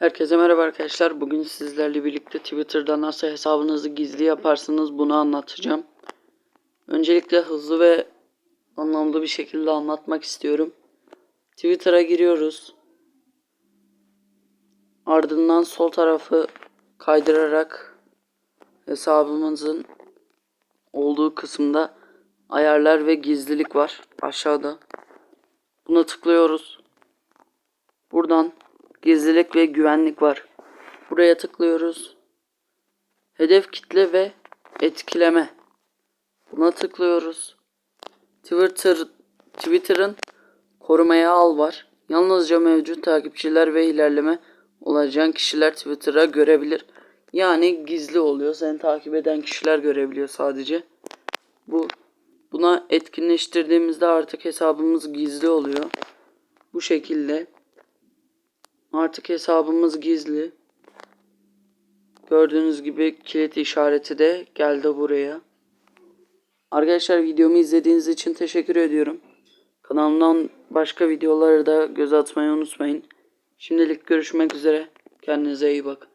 Herkese merhaba arkadaşlar. Bugün sizlerle birlikte Twitter'da nasıl hesabınızı gizli yaparsınız bunu anlatacağım. Öncelikle hızlı ve anlamlı bir şekilde anlatmak istiyorum. Twitter'a giriyoruz. Ardından sol tarafı kaydırarak hesabımızın olduğu kısımda ayarlar ve gizlilik var aşağıda. Buna tıklıyoruz. Buradan gizlilik ve güvenlik var. Buraya tıklıyoruz. Hedef kitle ve etkileme. Buna tıklıyoruz. Twitter Twitter'ın korumaya al var. Yalnızca mevcut takipçiler ve ilerleme olacak kişiler Twitter'a görebilir. Yani gizli oluyor. Seni takip eden kişiler görebiliyor sadece. Bu buna etkinleştirdiğimizde artık hesabımız gizli oluyor. Bu şekilde Artık hesabımız gizli. Gördüğünüz gibi kilit işareti de geldi buraya. Arkadaşlar videomu izlediğiniz için teşekkür ediyorum. Kanalımdan başka videoları da göz atmayı unutmayın. Şimdilik görüşmek üzere. Kendinize iyi bakın.